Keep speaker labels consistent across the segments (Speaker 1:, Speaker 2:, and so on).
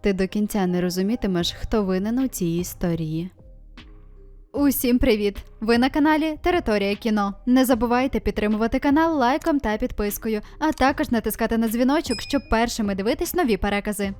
Speaker 1: ти до кінця не розумітимеш, хто винен у цій історії. Усім привіт! Ви на каналі Територія кіно. Не забувайте підтримувати канал лайком та підпискою, а також натискати на дзвіночок, щоб першими дивитись нові перекази.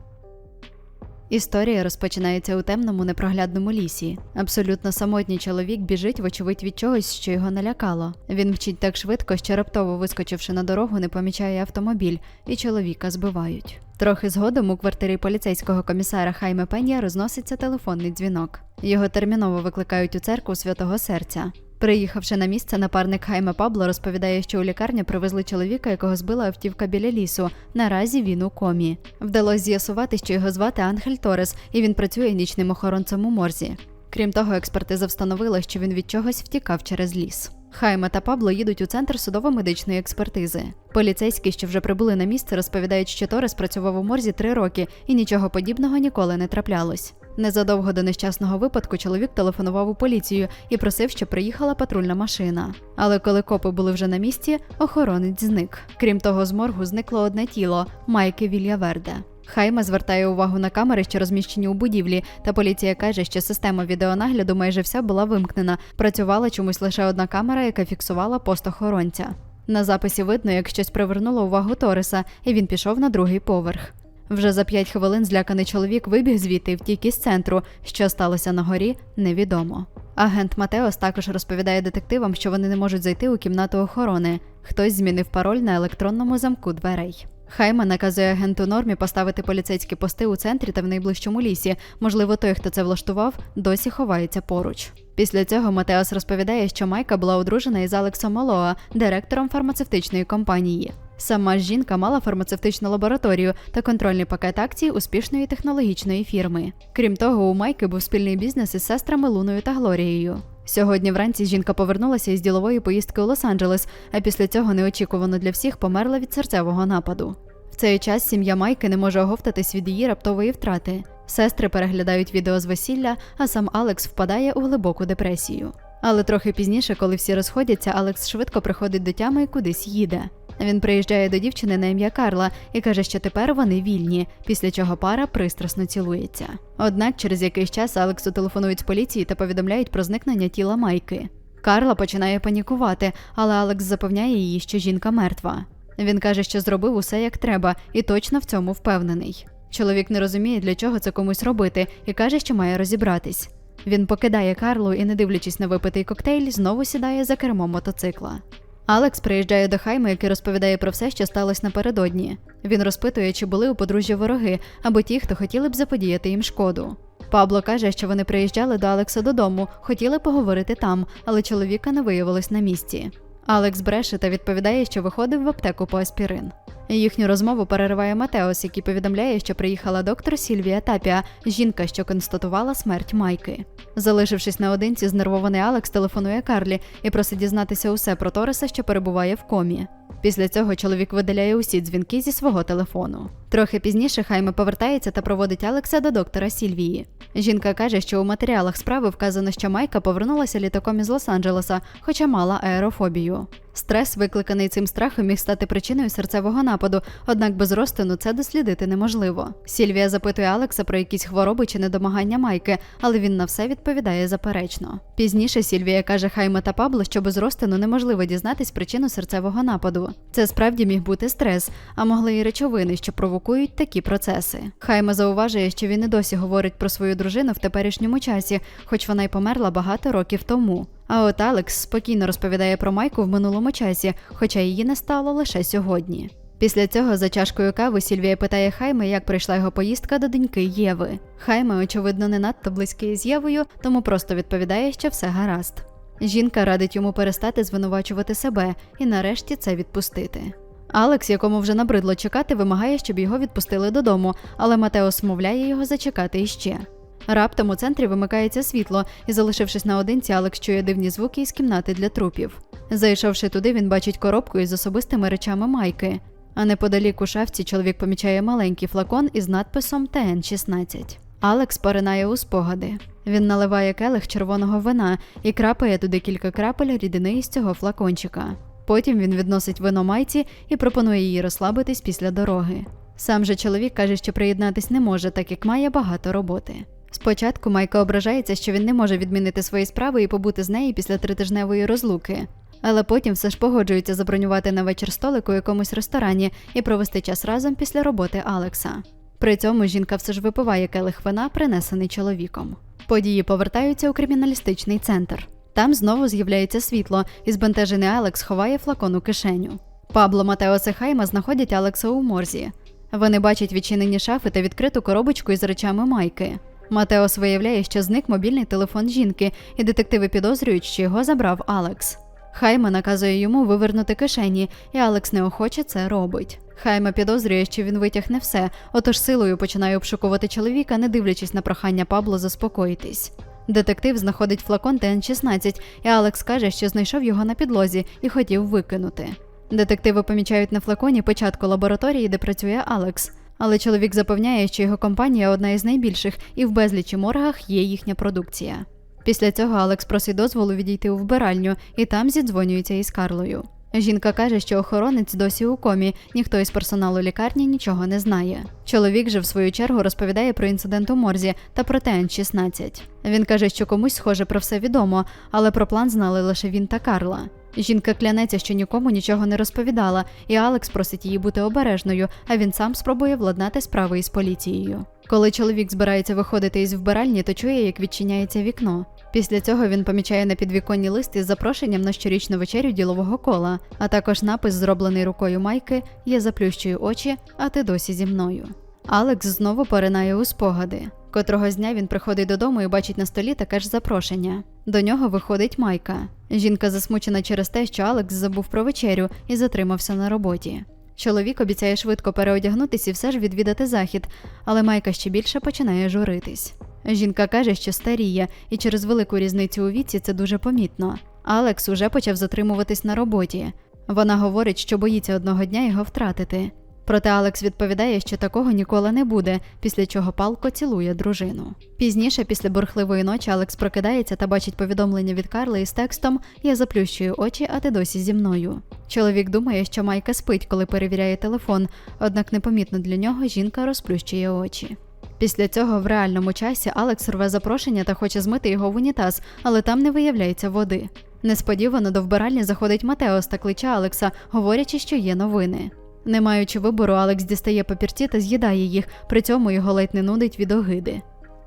Speaker 1: Історія розпочинається у темному непроглядному лісі. Абсолютно самотній чоловік біжить, вочевидь, від чогось, що його налякало. Він мчить так швидко, що раптово вискочивши на дорогу, не помічає автомобіль, і чоловіка збивають. Трохи згодом у квартирі поліцейського комісара Хайме Пен'я розноситься телефонний дзвінок. Його терміново викликають у церкву святого серця. Приїхавши на місце, напарник Хайме Пабло розповідає, що у лікарню привезли чоловіка, якого збила автівка біля лісу. Наразі він у комі. Вдалося з'ясувати, що його звати Ангель Торес, і він працює нічним охоронцем у морзі. Крім того, експертиза встановила, що він від чогось втікав через ліс. Хайме та Пабло їдуть у центр судово-медичної експертизи. Поліцейські, що вже прибули на місце, розповідають, що Торес працював у морзі три роки і нічого подібного ніколи не траплялось. Незадовго до нещасного випадку чоловік телефонував у поліцію і просив, щоб приїхала патрульна машина. Але коли копи були вже на місці, охоронець зник. Крім того, з моргу зникло одне тіло Майки Вільяверде. Хайма звертає увагу на камери, що розміщені у будівлі, та поліція каже, що система відеонагляду майже вся була вимкнена. Працювала чомусь лише одна камера, яка фіксувала пост охоронця. На записі видно, як щось привернуло увагу Ториса, і він пішов на другий поверх. Вже за п'ять хвилин зляканий чоловік вибіг звідти і втік із центру. Що сталося на горі, невідомо. Агент Матеос також розповідає детективам, що вони не можуть зайти у кімнату охорони. Хтось змінив пароль на електронному замку дверей. Хайма наказує агенту Нормі поставити поліцейські пости у центрі та в найближчому лісі. Можливо, той, хто це влаштував, досі ховається поруч. Після цього Матеос розповідає, що Майка була одружена із Алексом Малоа, директором фармацевтичної компанії. Сама ж жінка мала фармацевтичну лабораторію та контрольний пакет акцій успішної технологічної фірми. Крім того, у Майки був спільний бізнес із сестрами Луною та Глорією. Сьогодні вранці жінка повернулася із ділової поїздки у Лос-Анджелес, а після цього неочікувано для всіх померла від серцевого нападу. В цей час сім'я Майки не може оговтатись від її раптової втрати. Сестри переглядають відео з весілля, а сам Алекс впадає у глибоку депресію. Але трохи пізніше, коли всі розходяться, Алекс швидко приходить до тями і кудись їде. Він приїжджає до дівчини на ім'я Карла і каже, що тепер вони вільні, після чого пара пристрасно цілується. Однак через якийсь час Алексу телефонують з поліції та повідомляють про зникнення тіла Майки. Карла починає панікувати, але Алекс запевняє її, що жінка мертва. Він каже, що зробив усе як треба, і точно в цьому впевнений. Чоловік не розуміє, для чого це комусь робити, і каже, що має розібратись. Він покидає Карлу і, не дивлячись на випитий коктейль, знову сідає за кермо мотоцикла. Алекс приїжджає до Хайми, який розповідає про все, що сталося напередодні. Він розпитує, чи були у подружжя вороги або ті, хто хотіли б заподіяти їм шкоду. Пабло каже, що вони приїжджали до Алекса додому, хотіли поговорити там, але чоловіка не виявилось на місці. Алекс бреше та відповідає, що виходив в аптеку по аспірин. Їхню розмову перериває Матеос, який повідомляє, що приїхала доктор Сільвія Тапіа, жінка, що констатувала смерть Майки. Залишившись наодинці, знервований Алекс телефонує Карлі і просить дізнатися усе про Тореса, що перебуває в комі. Після цього чоловік видаляє усі дзвінки зі свого телефону. Трохи пізніше Хайме повертається та проводить Алекса до доктора Сільвії. Жінка каже, що у матеріалах справи вказано, що Майка повернулася літаком із Лос-Анджелеса, хоча мала аерофобію. Стрес, викликаний цим страхом, міг стати причиною серцевого нападу, однак без розтину це дослідити неможливо. Сільвія запитує Алекса про якісь хвороби чи недомагання Майки, але він на все відповідає заперечно. Пізніше Сільвія каже Хайме та Пабло, що без розтину неможливо дізнатись причину серцевого нападу. Це справді міг бути стрес, а могли і речовини, що провокують такі процеси. Хайме зауважує, що він і досі говорить про свою дружину в теперішньому часі, хоч вона й померла багато років тому. А от Алекс спокійно розповідає про Майку в минулому часі, хоча її не стало лише сьогодні. Після цього за чашкою кави Сільвія питає Хайме, як пройшла його поїздка до доньки Єви. Хайме, очевидно, не надто близький з Євою, тому просто відповідає, що все гаразд. Жінка радить йому перестати звинувачувати себе і нарешті це відпустити. Алекс, якому вже набридло чекати, вимагає, щоб його відпустили додому, але Матео смовляє його зачекати іще. Раптом у центрі вимикається світло, і, залишившись наодинці, Алекс чує дивні звуки із кімнати для трупів. Зайшовши туди, він бачить коробку із особистими речами Майки. А неподалік у шафці чоловік помічає маленький флакон із надписом ТН-16. Алекс поринає у спогади. Він наливає келих червоного вина і крапає туди кілька крапель рідини із цього флакончика. Потім він відносить вино майці і пропонує їй розслабитись після дороги. Сам же чоловік каже, що приєднатись не може, так як має багато роботи. Спочатку Майка ображається, що він не може відмінити свої справи і побути з нею після тритижневої розлуки. Але потім все ж погоджується забронювати на вечір столик у якомусь ресторані і провести час разом після роботи Алекса. При цьому жінка все ж випиває келих вина, принесений чоловіком. Події повертаються у криміналістичний центр. Там знову з'являється світло, і збентежений Алекс ховає флакон у кишеню. Пабло Матеос і знаходять Алекса у морзі. Вони бачать відчинені шафи та відкриту коробочку із речами майки. Матеос виявляє, що зник мобільний телефон жінки, і детективи підозрюють, що його забрав Алекс. Хайма наказує йому вивернути кишені, і Алекс неохоче це робить. Хайма підозрює, що він витягне все, отож силою починає обшукувати чоловіка, не дивлячись на прохання Пабло заспокоїтись. Детектив знаходить флакон ТН-16, і Алекс каже, що знайшов його на підлозі і хотів викинути. Детективи помічають на флаконі початку лабораторії, де працює Алекс. Але чоловік запевняє, що його компанія одна із найбільших, і в безлічі моргах є їхня продукція. Після цього Алекс просить дозволу відійти у вбиральню, і там зідзвонюється із Карлою. Жінка каже, що охоронець досі у комі, ніхто із персоналу лікарні нічого не знає. Чоловік же, в свою чергу, розповідає про інцидент у морзі та про ТН-16. Він каже, що комусь схоже про все відомо, але про план знали лише він та Карла. Жінка клянеться, що нікому нічого не розповідала, і Алекс просить її бути обережною, а він сам спробує владнати справи із поліцією. Коли чоловік збирається виходити із вбиральні, то чує, як відчиняється вікно. Після цього він помічає на підвіконні лист із запрошенням на щорічну вечерю ділового кола, а також напис, зроблений рукою Майки Я заплющую очі, а ти досі зі мною. Алекс знову поринає у спогади. Котрого з дня він приходить додому і бачить на столі таке ж запрошення. До нього виходить Майка. Жінка засмучена через те, що Алекс забув про вечерю і затримався на роботі. Чоловік обіцяє швидко переодягнутися і все ж відвідати захід, але Майка ще більше починає журитись. Жінка каже, що старіє, і через велику різницю у віці це дуже помітно. Алекс уже почав затримуватись на роботі. Вона говорить, що боїться одного дня його втратити. Проте Алекс відповідає, що такого ніколи не буде, після чого палко цілує дружину. Пізніше, після бурхливої ночі, Алекс прокидається та бачить повідомлення від Карли із текстом Я заплющую очі, а ти досі зі мною. Чоловік думає, що Майка спить, коли перевіряє телефон, однак непомітно для нього жінка розплющує очі. Після цього в реальному часі Алекс рве запрошення та хоче змити його в унітаз, але там не виявляється води. Несподівано до вбиральні заходить Матеос та кличе Алекса, говорячи, що є новини. Не маючи вибору, Алекс дістає папірці та з'їдає їх, при цьому його ледь не нудить від огиди.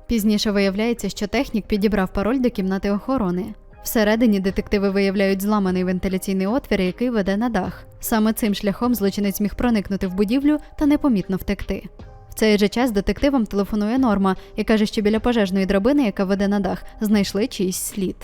Speaker 1: Пізніше виявляється, що технік підібрав пароль до кімнати охорони. Всередині детективи виявляють зламаний вентиляційний отвір, який веде на дах. Саме цим шляхом злочинець міг проникнути в будівлю та непомітно втекти. В цей же час детективам телефонує Норма і каже, що біля пожежної драбини, яка веде на дах, знайшли чийсь слід.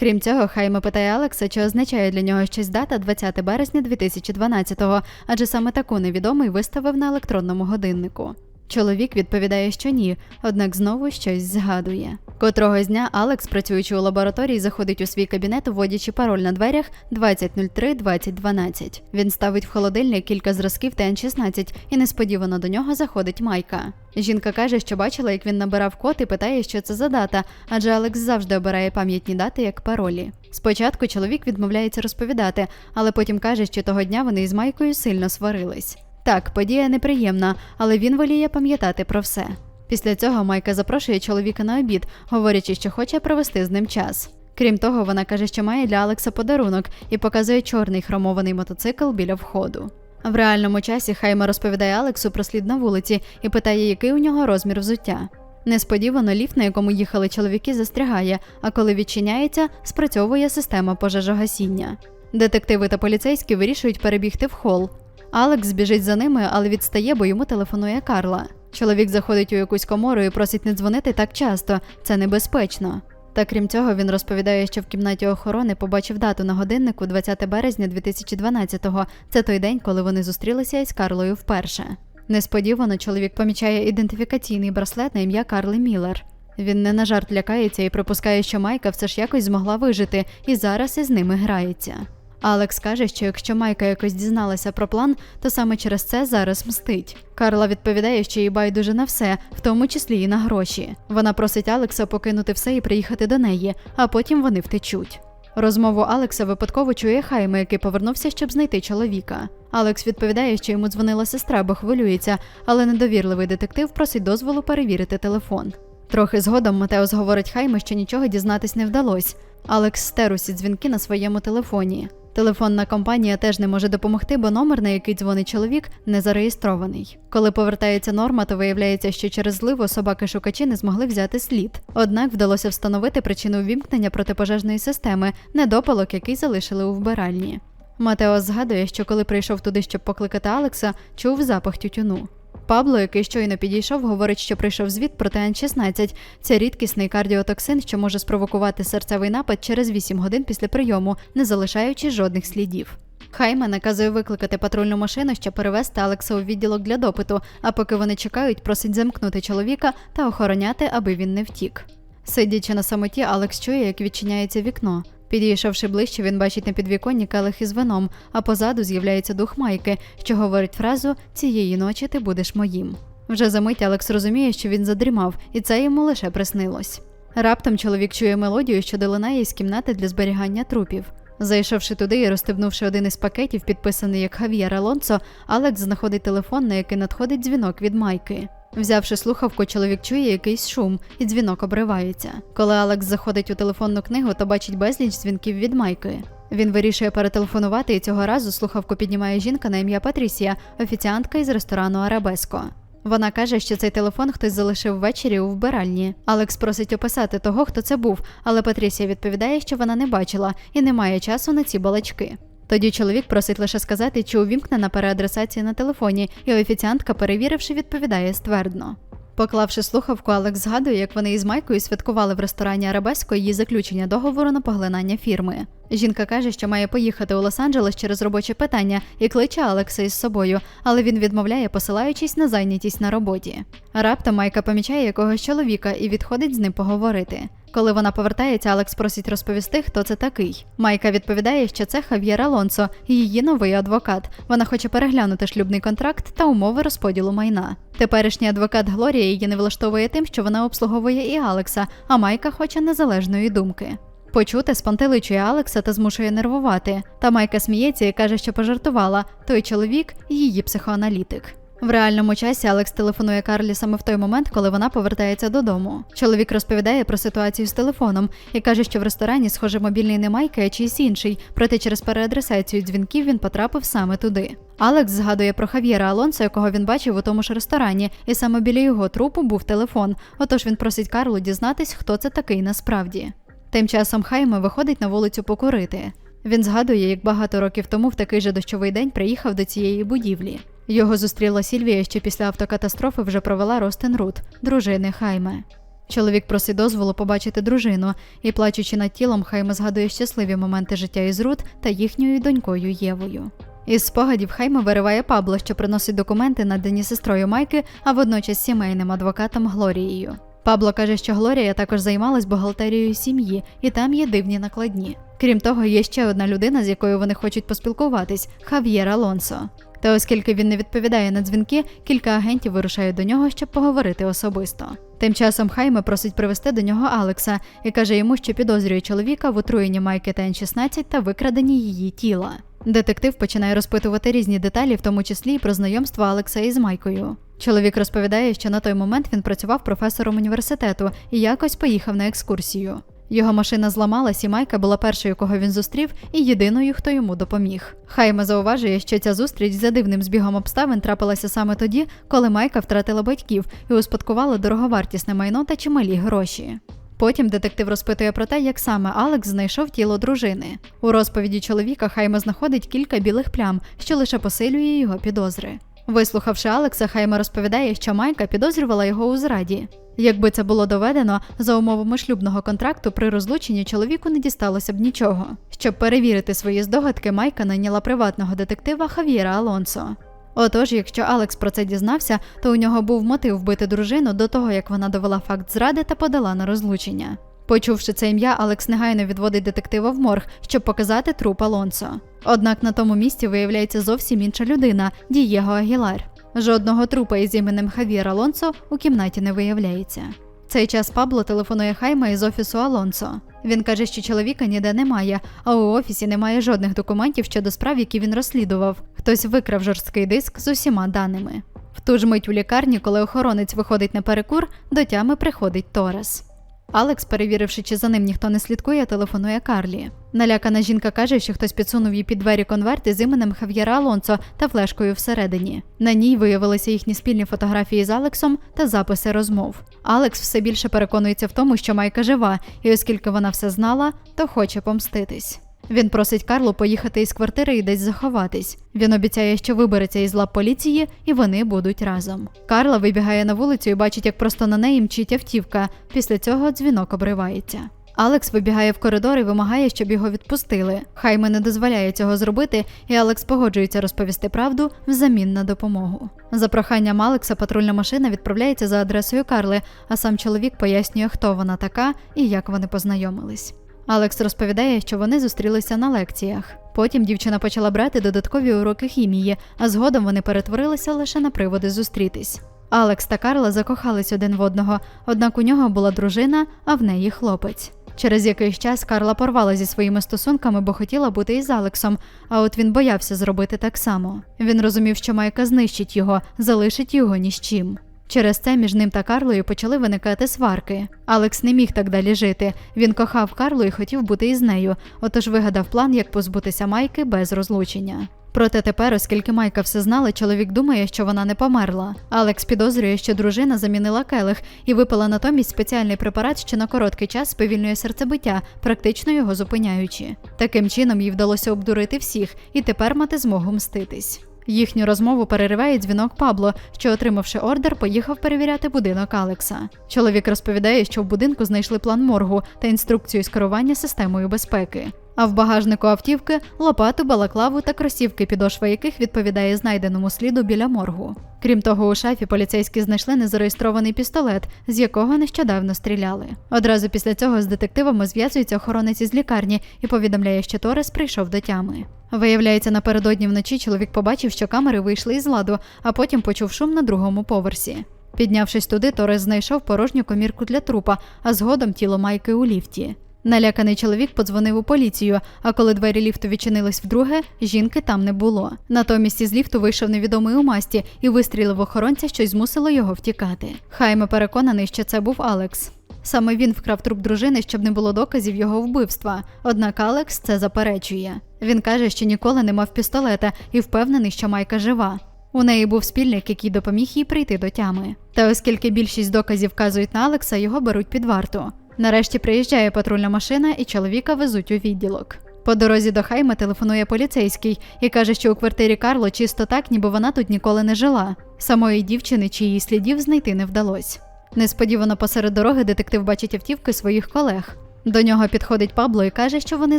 Speaker 1: Крім цього, Хайме питає Алекса, чи означає для нього щось дата 20 березня 2012-го, адже саме таку невідомий виставив на електронному годиннику. Чоловік відповідає, що ні, однак знову щось згадує. Котрого дня Алекс, працюючи у лабораторії, заходить у свій кабінет, вводячи пароль на дверях 2003-2012. Він ставить в холодильник кілька зразків ТН-16 і несподівано до нього заходить Майка. Жінка каже, що бачила, як він набирав код і питає, що це за дата, адже Алекс завжди обирає пам'ятні дати як паролі. Спочатку чоловік відмовляється розповідати, але потім каже, що того дня вони із Майкою сильно сварились. Так, подія неприємна, але він воліє пам'ятати про все. Після цього Майка запрошує чоловіка на обід, говорячи, що хоче провести з ним час. Крім того, вона каже, що має для Алекса подарунок і показує чорний хромований мотоцикл біля входу. В реальному часі Хайма розповідає Алексу про слід на вулиці і питає, який у нього розмір взуття. Несподівано ліфт, на якому їхали чоловіки, застрягає, а коли відчиняється, спрацьовує система пожежогасіння. Детективи та поліцейські вирішують перебігти в хол. Алекс біжить за ними, але відстає, бо йому телефонує Карла. Чоловік заходить у якусь комору і просить не дзвонити так часто, це небезпечно. Та крім цього, він розповідає, що в кімнаті охорони побачив дату на годиннику 20 березня 2012-го. Це той день, коли вони зустрілися із Карлою вперше. Несподівано чоловік помічає ідентифікаційний браслет на ім'я Карли Міллер. Він не на жарт лякається і припускає, що Майка все ж якось змогла вижити і зараз із ними грається. Алекс каже, що якщо Майка якось дізналася про план, то саме через це зараз мстить. Карла відповідає, що їй байдуже на все, в тому числі і на гроші. Вона просить Алекса покинути все і приїхати до неї, а потім вони втечуть. Розмову Алекса випадково чує Хайме, який повернувся, щоб знайти чоловіка. Алекс відповідає, що йому дзвонила сестра, бо хвилюється, але недовірливий детектив просить дозволу перевірити телефон. Трохи згодом Матеос говорить Хайме, що нічого дізнатись не вдалося. Алекс стер усі дзвінки на своєму телефоні. Телефонна компанія теж не може допомогти, бо номер, на який дзвонить чоловік, не зареєстрований. Коли повертається норма, то виявляється, що через зливу собаки-шукачі не змогли взяти слід. Однак вдалося встановити причину увімкнення протипожежної системи, недопалок, який залишили у вбиральні. Матеос згадує, що коли прийшов туди, щоб покликати Алекса, чув запах тютюну. Пабло, який щойно підійшов, говорить, що прийшов звіт проти Н-16. Це рідкісний кардіотоксин, що може спровокувати серцевий напад через 8 годин після прийому, не залишаючи жодних слідів. Хайме наказує викликати патрульну машину, щоб перевести Алекса у відділок для допиту, а поки вони чекають, просить замкнути чоловіка та охороняти, аби він не втік. Сидячи на самоті, Алекс чує, як відчиняється вікно. Підійшовши ближче, він бачить на підвіконні келих із вином, а позаду з'являється дух майки, що говорить фразу Цієї ночі ти будеш моїм. Вже за мить Алекс розуміє, що він задрімав, і це йому лише приснилось. Раптом чоловік чує мелодію, що долинає із кімнати для зберігання трупів. Зайшовши туди і розстебнувши один із пакетів, підписаний як Хав'єр Алонсо, Алекс знаходить телефон, на який надходить дзвінок від майки. Взявши слухавку, чоловік чує якийсь шум, і дзвінок обривається. Коли Алекс заходить у телефонну книгу, то бачить безліч дзвінків від майки. Він вирішує перетелефонувати, і цього разу слухавку піднімає жінка на ім'я Патрісія, офіціантка із ресторану Арабеско. Вона каже, що цей телефон хтось залишив ввечері у вбиральні. Алекс просить описати того, хто це був, але Патрісія відповідає, що вона не бачила і не має часу на ці балачки. Тоді чоловік просить лише сказати, чи увімкнена переадресація на телефоні, і офіціантка, перевіривши, відповідає ствердно. Поклавши слухавку, Алекс згадує, як вони із Майкою святкували в ресторані Арабеско її заключення договору на поглинання фірми. Жінка каже, що має поїхати у Лос-Анджелес через робоче питання і кличе Алекса із собою, але він відмовляє, посилаючись на зайнятість на роботі. Раптом Майка помічає якогось чоловіка і відходить з ним поговорити. Коли вона повертається, Алекс просить розповісти, хто це такий. Майка відповідає, що це Хав'єр Алонсо, її новий адвокат. Вона хоче переглянути шлюбний контракт та умови розподілу майна. Теперішній адвокат Глорія її не влаштовує тим, що вона обслуговує і Алекса, а Майка хоче незалежної думки. Почути спантеличує Алекса та змушує нервувати. Та Майка сміється і каже, що пожартувала. Той чоловік її психоаналітик. В реальному часі Алекс телефонує Карлі саме в той момент, коли вона повертається додому. Чоловік розповідає про ситуацію з телефоном і каже, що в ресторані, схоже, мобільний не Майка, а чийсь інший, проте через переадресацію дзвінків він потрапив саме туди. Алекс згадує про Хав'єра Алонсо, якого він бачив у тому ж ресторані, і саме біля його трупу був телефон. Отож він просить Карлу дізнатись, хто це такий насправді. Тим часом Хайме виходить на вулицю покурити. Він згадує, як багато років тому в такий же дощовий день приїхав до цієї будівлі. Його зустріла Сільвія, що після автокатастрофи вже провела Ростен Рут, дружини Хайме. Чоловік просить дозволу побачити дружину і, плачучи над тілом, Хайме згадує щасливі моменти життя із Рут та їхньою донькою Євою. Із спогадів Хайме вириває Пабло, що приносить документи, надані сестрою Майки, а водночас сімейним адвокатом Глорією. Пабло каже, що Глорія також займалась бухгалтерією сім'ї, і там є дивні накладні. Крім того, є ще одна людина, з якою вони хочуть поспілкуватись Хав'єр Алонсо. Та оскільки він не відповідає на дзвінки, кілька агентів вирушають до нього, щоб поговорити особисто. Тим часом Хайме просить привезти до нього Алекса і каже йому, що підозрює чоловіка в отруєнні Майки Тен-16 та викраденні її тіла. Детектив починає розпитувати різні деталі, в тому числі і про знайомство Алекса із Майкою. Чоловік розповідає, що на той момент він працював професором університету і якось поїхав на екскурсію. Його машина зламалась, і Майка була першою, кого він зустрів, і єдиною, хто йому допоміг. Хайме зауважує, що ця зустріч за дивним збігом обставин трапилася саме тоді, коли Майка втратила батьків і успадкувала дороговартісне майно та чималі гроші. Потім детектив розпитує про те, як саме Алекс знайшов тіло дружини. У розповіді чоловіка Хайме знаходить кілька білих плям, що лише посилює його підозри. Вислухавши Алекса, Хайме розповідає, що Майка підозрювала його у зраді. Якби це було доведено, за умовами шлюбного контракту при розлученні чоловіку не дісталося б нічого. Щоб перевірити свої здогадки, Майка найняла приватного детектива Хав'єра Алонсо. Отож, якщо Алекс про це дізнався, то у нього був мотив вбити дружину до того, як вона довела факт зради та подала на розлучення. Почувши це ім'я, Алекс негайно відводить детектива в морг, щоб показати труп Алонсо. Однак на тому місці виявляється зовсім інша людина Дієго Агілар. Жодного трупа із іменем Хав'єр Алонсо у кімнаті не виявляється. Цей час Пабло телефонує Хайме із офісу Алонсо. Він каже, що чоловіка ніде немає, а у офісі немає жодних документів щодо справ, які він розслідував. Хтось викрав жорсткий диск з усіма даними. В ту ж мить у лікарні, коли охоронець виходить на перекур, до тями приходить Торес. Алекс, перевіривши, чи за ним ніхто не слідкує, телефонує Карлі. Налякана жінка каже, що хтось підсунув їй під двері конверт із іменем Хав'єра Алонсо та флешкою всередині. На ній виявилися їхні спільні фотографії з Алексом та записи розмов. Алекс все більше переконується в тому, що Майка жива, і оскільки вона все знала, то хоче помститись. Він просить Карлу поїхати із квартири і десь заховатись. Він обіцяє, що вибереться із лап поліції, і вони будуть разом. Карла вибігає на вулицю і бачить, як просто на неї мчить автівка. Після цього дзвінок обривається. Алекс вибігає в коридор і вимагає, щоб його відпустили. Хайме не дозволяє цього зробити, і Алекс погоджується розповісти правду взамін на допомогу. За проханням Алекса патрульна машина відправляється за адресою Карли, а сам чоловік пояснює, хто вона така і як вони познайомились. Алекс розповідає, що вони зустрілися на лекціях. Потім дівчина почала брати додаткові уроки хімії, а згодом вони перетворилися лише на приводи зустрітись. Алекс та Карла закохались один в одного, однак у нього була дружина, а в неї хлопець. Через якийсь час Карла порвала зі своїми стосунками, бо хотіла бути із Алексом, а от він боявся зробити так само. Він розумів, що Майка знищить його, залишить його ні з чим. Через це між ним та Карлою почали виникати сварки. Алекс не міг так далі жити. Він кохав Карлу і хотів бути із нею, отож вигадав план, як позбутися Майки без розлучення. Проте тепер, оскільки Майка все знала, чоловік думає, що вона не померла. Алекс підозрює, що дружина замінила келих і випила натомість спеціальний препарат, що на короткий час сповільнює серцебиття, практично його зупиняючи. Таким чином їй вдалося обдурити всіх і тепер мати змогу мститись. Їхню розмову перериває дзвінок Пабло, що, отримавши ордер, поїхав перевіряти будинок Алекса. Чоловік розповідає, що в будинку знайшли план моргу та інструкцію з керування системою безпеки. А в багажнику автівки лопату, балаклаву та кросівки, підошва яких відповідає знайденому сліду біля моргу. Крім того, у шафі поліцейські знайшли незареєстрований пістолет, з якого нещодавно стріляли. Одразу після цього з детективами зв'язується охоронець із лікарні і повідомляє, що Торес прийшов до тями. Виявляється, напередодні вночі чоловік побачив, що камери вийшли із ладу, а потім почув шум на другому поверсі. Піднявшись туди, Торес знайшов порожню комірку для трупа, а згодом тіло Майки у ліфті. Наляканий чоловік подзвонив у поліцію, а коли двері ліфту відчинились вдруге, жінки там не було. Натомість із ліфту вийшов невідомий у масті і вистрілив охоронця, що й змусило його втікати. Хайме переконаний, що це був Алекс. Саме він вкрав труп дружини, щоб не було доказів його вбивства. Однак Алекс це заперечує. Він каже, що ніколи не мав пістолета і впевнений, що Майка жива. У неї був спільник, який допоміг їй прийти до тями. Та оскільки більшість доказів вказують на Алекса, його беруть під варту. Нарешті приїжджає патрульна машина і чоловіка везуть у відділок. По дорозі до Хайма телефонує поліцейський і каже, що у квартирі Карло чисто так, ніби вона тут ніколи не жила. Самої дівчини чи її слідів знайти не вдалося. Несподівано посеред дороги детектив бачить автівки своїх колег. До нього підходить Пабло і каже, що вони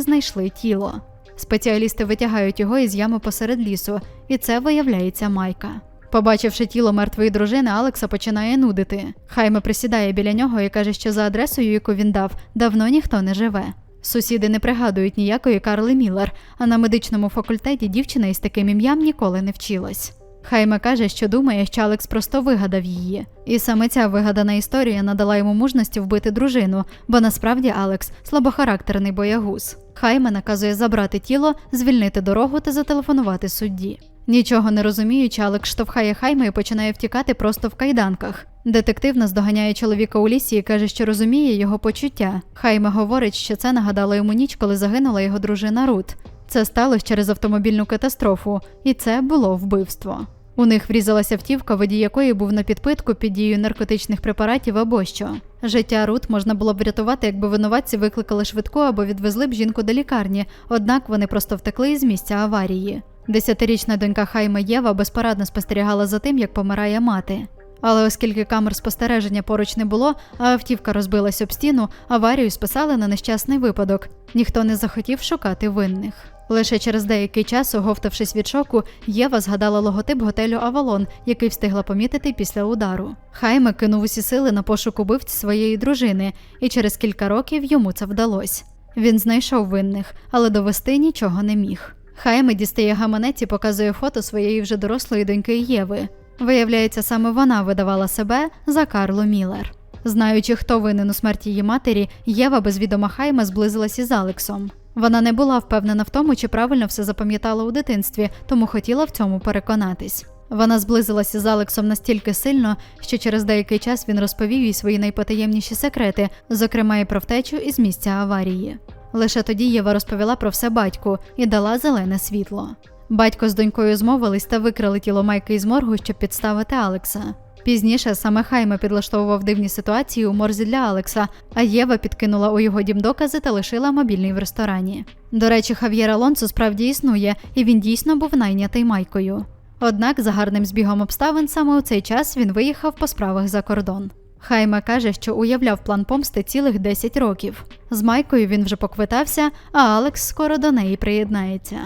Speaker 1: знайшли тіло. Спеціалісти витягають його із ями посеред лісу, і це виявляється Майка. Побачивши тіло мертвої дружини, Алекса починає нудити. Хайме присідає біля нього і каже, що за адресою, яку він дав, давно ніхто не живе. Сусіди не пригадують ніякої Карли Міллер, а на медичному факультеті дівчина із таким ім'ям ніколи не вчилась. Хайме каже, що думає, що Алекс просто вигадав її. І саме ця вигадана історія надала йому мужності вбити дружину, бо насправді Алекс слабохарактерний боягуз. Хайме наказує забрати тіло, звільнити дорогу та зателефонувати судді. Нічого не розуміючи, Алекс штовхає Хайме і починає втікати просто в кайданках. Детектив наздоганяє чоловіка у лісі і каже, що розуміє його почуття. Хайме говорить, що це нагадало йому ніч, коли загинула його дружина Рут. Це сталося через автомобільну катастрофу, і це було вбивство. У них врізалася автівка, водій якої був на підпитку під дією наркотичних препаратів або що. Життя Рут можна було б врятувати, якби винуватці викликали швидку або відвезли б жінку до лікарні, однак вони просто втекли із місця аварії. Десятирічна донька Хайме Єва безпорадно спостерігала за тим, як помирає мати. Але оскільки камер спостереження поруч не було, а автівка розбилась об стіну, аварію списали на нещасний випадок. Ніхто не захотів шукати винних. Лише через деякий час, оговтавшись від шоку, Єва згадала логотип готелю Авалон, який встигла помітити після удару. Хайме кинув усі сили на пошук убивць своєї дружини, і через кілька років йому це вдалося. Він знайшов винних, але довести нічого не міг. Хайме дістає гаманець і показує фото своєї вже дорослої доньки Єви. Виявляється, саме вона видавала себе за Карлу Міллер. Знаючи, хто винен у смерті її матері, Єва без відома Хайма зблизилась із Алексом. Вона не була впевнена в тому, чи правильно все запам'ятала у дитинстві, тому хотіла в цьому переконатись. Вона зблизилася з Алексом настільки сильно, що через деякий час він розповів їй свої найпотаємніші секрети, зокрема і про втечу із місця аварії. Лише тоді Єва розповіла про все батьку і дала зелене світло. Батько з донькою змовились та викрали тіло Майки із моргу, щоб підставити Алекса. Пізніше саме Хайме підлаштовував дивні ситуації у морзі для Алекса, а Єва підкинула у його дім докази та лишила мобільний в ресторані. До речі, Хав'єр Алонсо справді існує, і він дійсно був найнятий Майкою. Однак, за гарним збігом обставин, саме у цей час він виїхав по справах за кордон. Хайме каже, що уявляв план помсти цілих 10 років. З Майкою він вже поквитався, а Алекс скоро до неї приєднається.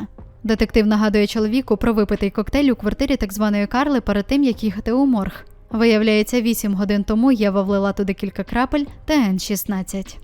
Speaker 1: Детектив нагадує чоловіку про випитий коктейль у квартирі так званої Карли перед тим, як їхати у морг. Виявляється, 8 годин тому Єва влила туди кілька крапель ТН-16.